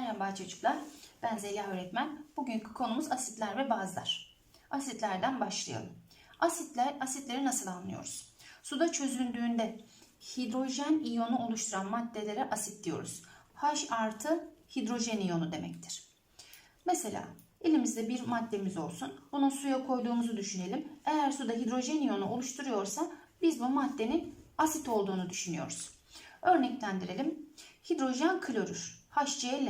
Merhaba çocuklar. Ben Zeliha öğretmen. Bugünkü konumuz asitler ve bazlar. Asitlerden başlayalım. Asitler, asitleri nasıl anlıyoruz? Suda çözündüğünde hidrojen iyonu oluşturan maddelere asit diyoruz. H artı hidrojen iyonu demektir. Mesela elimizde bir maddemiz olsun. Bunu suya koyduğumuzu düşünelim. Eğer suda hidrojen iyonu oluşturuyorsa biz bu maddenin asit olduğunu düşünüyoruz. Örneklendirelim. Hidrojen klorür. HCl.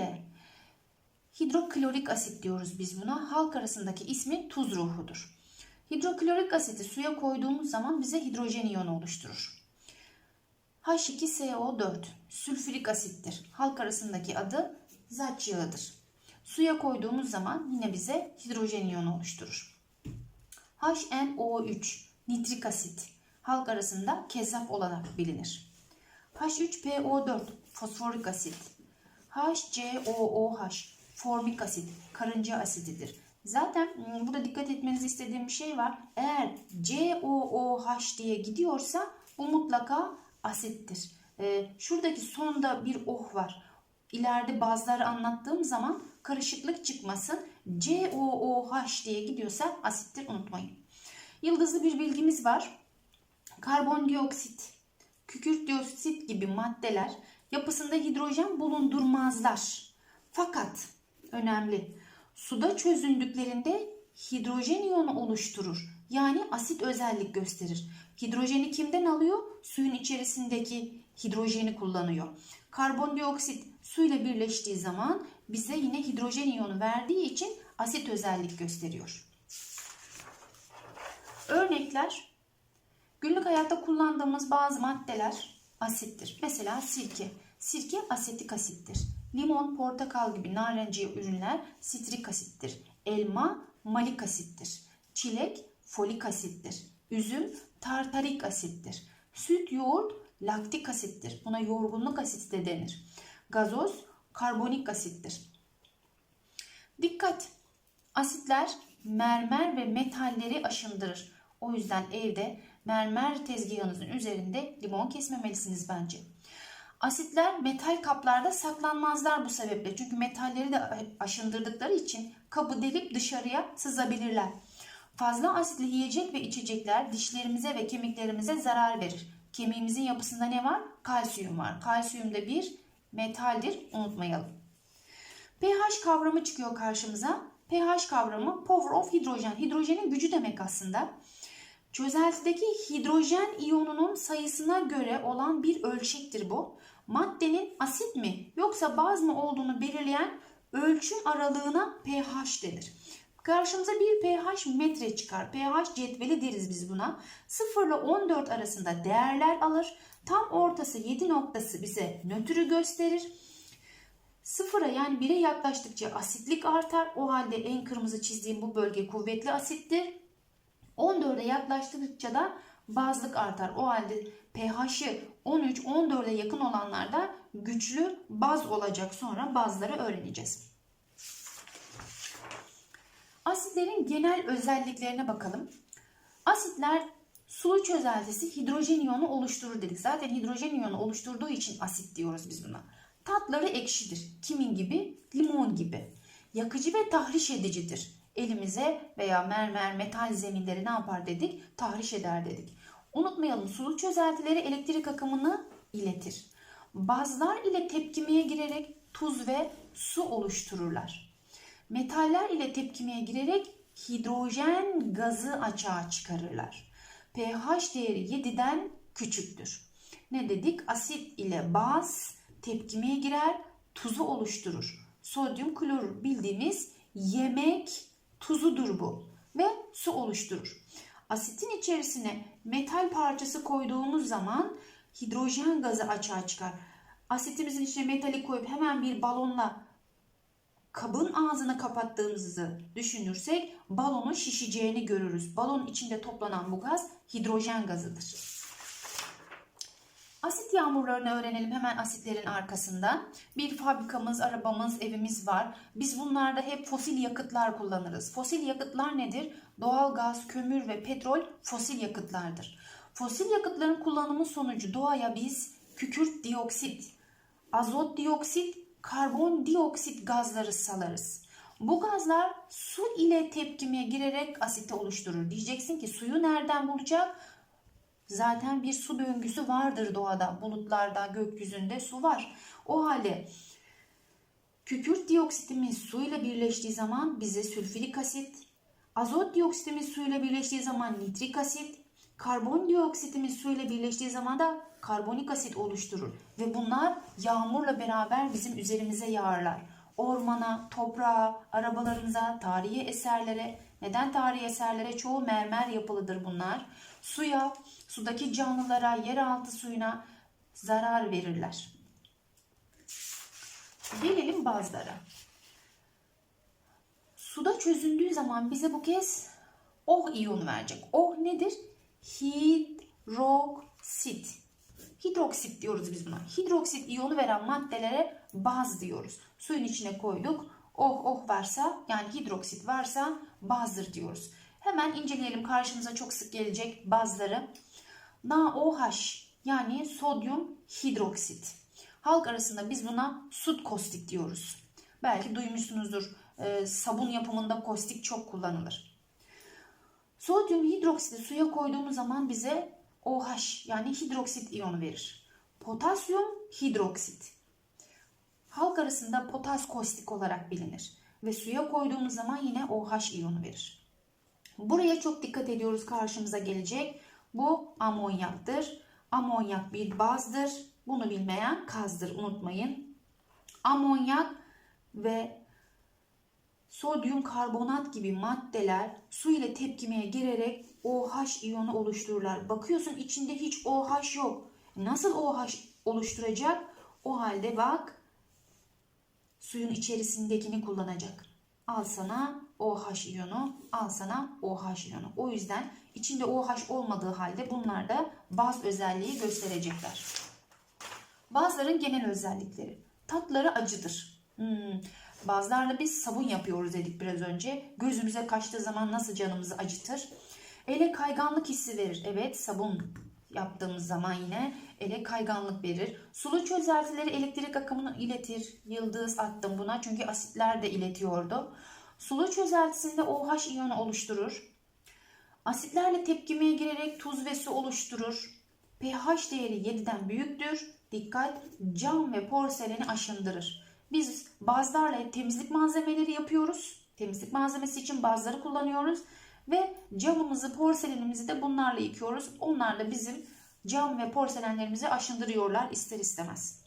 Hidroklorik asit diyoruz biz buna. Halk arasındaki ismi tuz ruhudur. Hidroklorik asiti suya koyduğumuz zaman bize hidrojen iyonu oluşturur. H2SO4 sülfürik asittir. Halk arasındaki adı zaç yağıdır. Suya koyduğumuz zaman yine bize hidrojen iyonu oluşturur. HNO3 nitrik asit halk arasında kezzap olarak bilinir. H3PO4 fosforik asit. HCOOH formik asit karınca asididir. Zaten ım, burada dikkat etmenizi istediğim bir şey var. Eğer COOH diye gidiyorsa bu mutlaka asittir. Ee, şuradaki sonda bir oh var. İleride bazıları anlattığım zaman karışıklık çıkmasın. COOH diye gidiyorsa asittir unutmayın. Yıldızlı bir bilgimiz var. Karbondioksit, kükürt dioksit gibi maddeler yapısında hidrojen bulundurmazlar. Fakat önemli suda çözündüklerinde hidrojen iyonu oluşturur. Yani asit özellik gösterir. Hidrojeni kimden alıyor? Suyun içerisindeki hidrojeni kullanıyor. Karbondioksit suyla birleştiği zaman bize yine hidrojen iyonu verdiği için asit özellik gösteriyor. Örnekler Günlük hayatta kullandığımız bazı maddeler asittir. Mesela sirke. Sirke asetik asittir. Limon, portakal gibi narenciye ürünler sitrik asittir. Elma malik asittir. Çilek folik asittir. Üzüm tartarik asittir. Süt, yoğurt laktik asittir. Buna yorgunluk asiti de denir. Gazoz karbonik asittir. Dikkat! Asitler mermer ve metalleri aşındırır. O yüzden evde mermer tezgahınızın üzerinde limon kesmemelisiniz bence. Asitler metal kaplarda saklanmazlar bu sebeple. Çünkü metalleri de aşındırdıkları için kabı delip dışarıya sızabilirler. Fazla asitli yiyecek ve içecekler dişlerimize ve kemiklerimize zarar verir. Kemiğimizin yapısında ne var? Kalsiyum var. Kalsiyum da bir metaldir. Unutmayalım. pH kavramı çıkıyor karşımıza. pH kavramı power of hidrojen. Hidrojenin gücü demek aslında. Çözeltideki hidrojen iyonunun sayısına göre olan bir ölçektir bu. Maddenin asit mi yoksa baz mı olduğunu belirleyen ölçüm aralığına pH denir. Karşımıza bir pH metre çıkar. pH cetveli deriz biz buna. 0 ile 14 arasında değerler alır. Tam ortası 7 noktası bize nötrü gösterir. Sıfıra yani 1'e yaklaştıkça asitlik artar. O halde en kırmızı çizdiğim bu bölge kuvvetli asittir. 14'e yaklaştıkça da bazlık artar. O halde pH'i 13-14'e yakın olanlarda güçlü baz olacak. Sonra bazları öğreneceğiz. Asitlerin genel özelliklerine bakalım. Asitler sulu çözeltisi hidrojen iyonu oluşturur dedik. Zaten hidrojen iyonu oluşturduğu için asit diyoruz biz buna. Tatları ekşidir. Kimin gibi? Limon gibi. Yakıcı ve tahriş edicidir elimize veya mermer, metal zeminleri ne yapar dedik? Tahriş eder dedik. Unutmayalım sulu çözeltileri elektrik akımını iletir. Bazlar ile tepkimeye girerek tuz ve su oluştururlar. Metaller ile tepkimeye girerek hidrojen gazı açığa çıkarırlar. pH değeri 7'den küçüktür. Ne dedik? Asit ile baz tepkimeye girer, tuzu oluşturur. Sodyum klorür bildiğimiz yemek tuzudur bu ve su oluşturur. Asitin içerisine metal parçası koyduğumuz zaman hidrojen gazı açığa çıkar. Asitimizin içine metali koyup hemen bir balonla kabın ağzını kapattığımızı düşünürsek balonun şişeceğini görürüz. Balonun içinde toplanan bu gaz hidrojen gazıdır. Asit yağmurlarını öğrenelim hemen asitlerin arkasında. Bir fabrikamız, arabamız, evimiz var. Biz bunlarda hep fosil yakıtlar kullanırız. Fosil yakıtlar nedir? Doğal gaz, kömür ve petrol fosil yakıtlardır. Fosil yakıtların kullanımı sonucu doğaya biz kükürt dioksit, azot dioksit, karbondioksit gazları salarız. Bu gazlar su ile tepkimeye girerek asiti oluşturur. Diyeceksin ki suyu nereden bulacak? Zaten bir su döngüsü vardır doğada. Bulutlarda, gökyüzünde su var. O halde kükürt dioksitimiz suyla birleştiği zaman bize sülfürik asit, azot dioksitimiz suyla birleştiği zaman nitrik asit, karbondioksitimiz suyla birleştiği zaman da karbonik asit oluşturur. Ve bunlar yağmurla beraber bizim üzerimize yağarlar. Ormana, toprağa, arabalarımıza, tarihi eserlere, neden tarihi eserlere çoğu mermer yapılıdır bunlar. Suya, sudaki canlılara, yeraltı suyuna zarar verirler. Gelelim bazılara. Suda çözündüğü zaman bize bu kez OH iyonu verecek. OH nedir? Hidroksit. Hidroksit diyoruz biz buna. Hidroksit iyonu veren maddelere baz diyoruz. Suyun içine koyduk. OH OH varsa yani hidroksit varsa bazdır diyoruz. Hemen inceleyelim karşımıza çok sık gelecek bazları. NaOH yani sodyum hidroksit. Halk arasında biz buna sud kostik diyoruz. Belki duymuşsunuzdur. e, sabun yapımında kostik çok kullanılır. Sodyum hidroksiti suya koyduğumuz zaman bize OH yani hidroksit iyonu verir. Potasyum hidroksit. Halk arasında potas kostik olarak bilinir. Ve suya koyduğumuz zaman yine OH iyonu verir. Buraya çok dikkat ediyoruz karşımıza gelecek. Bu amonyaktır. Amonyak bir bazdır. Bunu bilmeyen kazdır unutmayın. Amonyak ve sodyum karbonat gibi maddeler su ile tepkimeye girerek OH iyonu oluştururlar. Bakıyorsun içinde hiç OH yok. Nasıl OH oluşturacak? O halde bak suyun içerisindekini kullanacak. Al sana OH iyonu, al sana OH iyonu. O yüzden içinde OH olmadığı halde bunlar da baz özelliği gösterecekler. Bazıların genel özellikleri. Tatları acıdır. Hmm. Bazılarla biz sabun yapıyoruz dedik biraz önce. Gözümüze kaçtığı zaman nasıl canımızı acıtır. Ele kayganlık hissi verir. Evet sabun yaptığımız zaman yine ele kayganlık verir. Sulu çözeltileri elektrik akımını iletir. Yıldız attım buna çünkü asitler de iletiyordu. Sulu çözeltisinde OH iyonu oluşturur. Asitlerle tepkimeye girerek tuz ve su oluşturur. pH değeri 7'den büyüktür. Dikkat cam ve porseleni aşındırır. Biz bazlarla temizlik malzemeleri yapıyoruz. Temizlik malzemesi için bazları kullanıyoruz. Ve camımızı, porselenimizi de bunlarla yıkıyoruz. Onlar da bizim cam ve porselenlerimizi aşındırıyorlar ister istemez.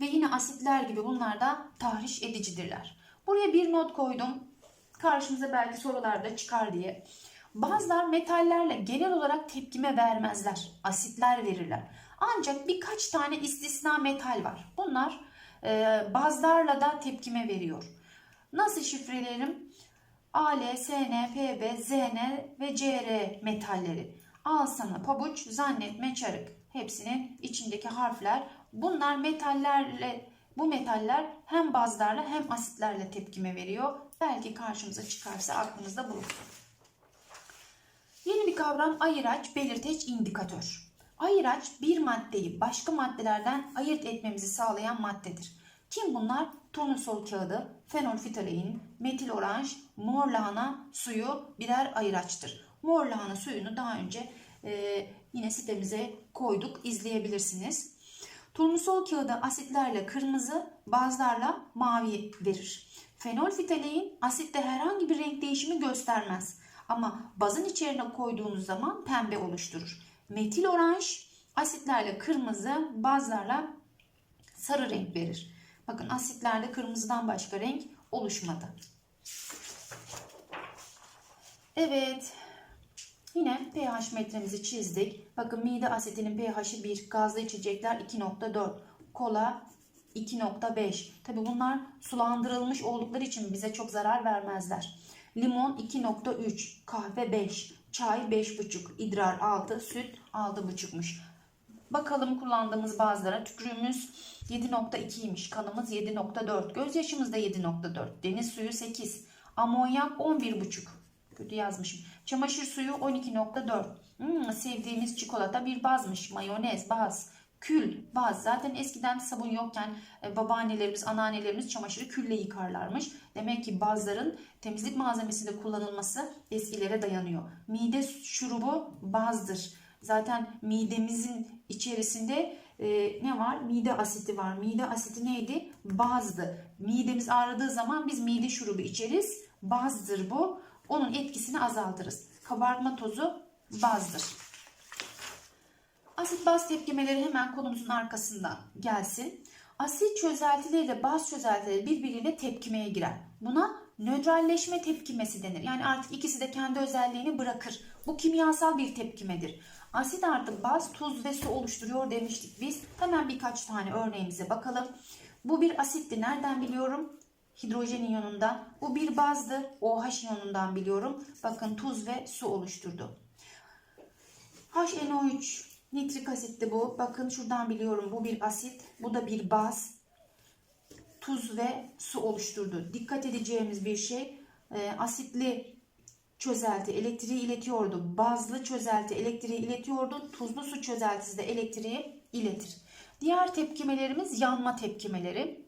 Ve yine asitler gibi bunlar da tahriş edicidirler. Buraya bir not koydum. Karşımıza belki sorularda çıkar diye. Bazılar metallerle genel olarak tepkime vermezler. Asitler verirler. Ancak birkaç tane istisna metal var. Bunlar e, bazlarla da tepkime veriyor. Nasıl şifrelerim? Al, Sn, Pb, Zn ve Cr metalleri. Al sana pabuç, zannetme çarık. Hepsinin içindeki harfler. Bunlar metallerle bu metaller hem bazlarla hem asitlerle tepkime veriyor. Belki karşımıza çıkarsa aklınızda bulunsun. Yeni bir kavram ayıraç, belirteç, indikatör. Ayıraç bir maddeyi başka maddelerden ayırt etmemizi sağlayan maddedir. Kim bunlar? Turnusol kağıdı, fenolfitalein, metil oranj, mor lahana suyu birer ayıraçtır. Mor lahana suyunu daha önce e, yine sitemize koyduk, izleyebilirsiniz. Turnusol kağıdı asitlerle kırmızı, bazlarla mavi verir. Fenolfitalein asitte herhangi bir renk değişimi göstermez. Ama bazın içerine koyduğunuz zaman pembe oluşturur. Metil oranj asitlerle kırmızı, bazlarla sarı renk verir. Bakın asitlerde kırmızıdan başka renk oluşmadı. Evet. Yine pH metremizi çizdik. Bakın mide asitinin pH'i 1, gazlı içecekler 2.4, kola 2.5. Tabi bunlar sulandırılmış oldukları için bize çok zarar vermezler. Limon 2.3, kahve 5, çay 5.5, idrar 6, süt 6.5'muş. Bakalım kullandığımız bazılara tükürüğümüz 7.2'ymiş, kanımız 7.4, gözyaşımız da 7.4, deniz suyu 8, amonyak 11.5. Kötü yazmışım. Çamaşır suyu 12.4. Hmm, sevdiğimiz çikolata bir bazmış. Mayonez, baz. Kül, baz. Zaten eskiden sabun yokken e, babaannelerimiz, anneannelerimiz çamaşırı külle yıkarlarmış. Demek ki bazların temizlik malzemesinde kullanılması eskilere dayanıyor. Mide şurubu bazdır. Zaten midemizin içerisinde e, ne var? Mide asiti var. Mide asiti neydi? Bazdı. Midemiz ağrıdığı zaman biz mide şurubu içeriz. Bazdır bu. Onun etkisini azaltırız. Kabartma tozu bazdır. Asit baz tepkimeleri hemen konumuzun arkasından gelsin. Asit çözeltileri ile baz çözeltileri birbiriyle tepkimeye girer. Buna nötralleşme tepkimesi denir. Yani artık ikisi de kendi özelliğini bırakır. Bu kimyasal bir tepkimedir. Asit artı baz tuz ve su oluşturuyor demiştik biz. Hemen birkaç tane örneğimize bakalım. Bu bir asitti. Nereden biliyorum? Hidrojen iyonundan. Bu bir bazdı. OH iyonundan biliyorum. Bakın tuz ve su oluşturdu. HNO3 nitrik asitti bu. Bakın şuradan biliyorum bu bir asit. Bu da bir baz. Tuz ve su oluşturdu. Dikkat edeceğimiz bir şey e, asitli çözelti elektriği iletiyordu. Bazlı çözelti elektriği iletiyordu. Tuzlu su çözeltisi de elektriği iletir. Diğer tepkimelerimiz yanma tepkimeleri.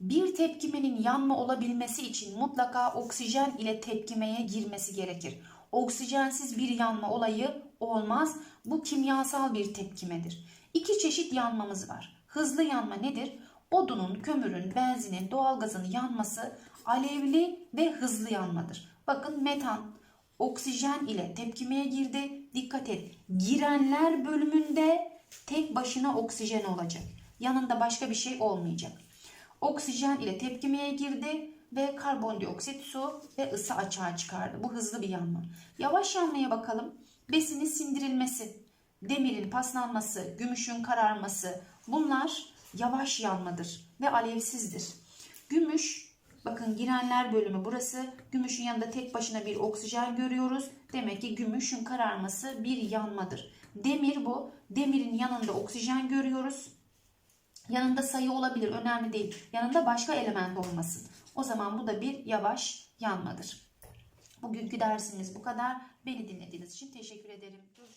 Bir tepkimenin yanma olabilmesi için mutlaka oksijen ile tepkimeye girmesi gerekir. Oksijensiz bir yanma olayı olmaz. Bu kimyasal bir tepkimedir. İki çeşit yanmamız var. Hızlı yanma nedir? Odunun, kömürün, benzinin, doğalgazın yanması alevli ve hızlı yanmadır. Bakın metan oksijen ile tepkimeye girdi. Dikkat et. Girenler bölümünde tek başına oksijen olacak. Yanında başka bir şey olmayacak. Oksijen ile tepkimeye girdi ve karbondioksit, su ve ısı açığa çıkardı. Bu hızlı bir yanma. Yavaş yanmaya bakalım. Besinin sindirilmesi, demirin paslanması, gümüşün kararması bunlar yavaş yanmadır ve alevsizdir. Gümüş bakın girenler bölümü burası. Gümüşün yanında tek başına bir oksijen görüyoruz. Demek ki gümüşün kararması bir yanmadır. Demir bu. Demirin yanında oksijen görüyoruz. Yanında sayı olabilir önemli değil. Yanında başka element olmasın. O zaman bu da bir yavaş yanmadır. Bugünkü dersimiz bu kadar. Beni dinlediğiniz için teşekkür ederim. Görüşmek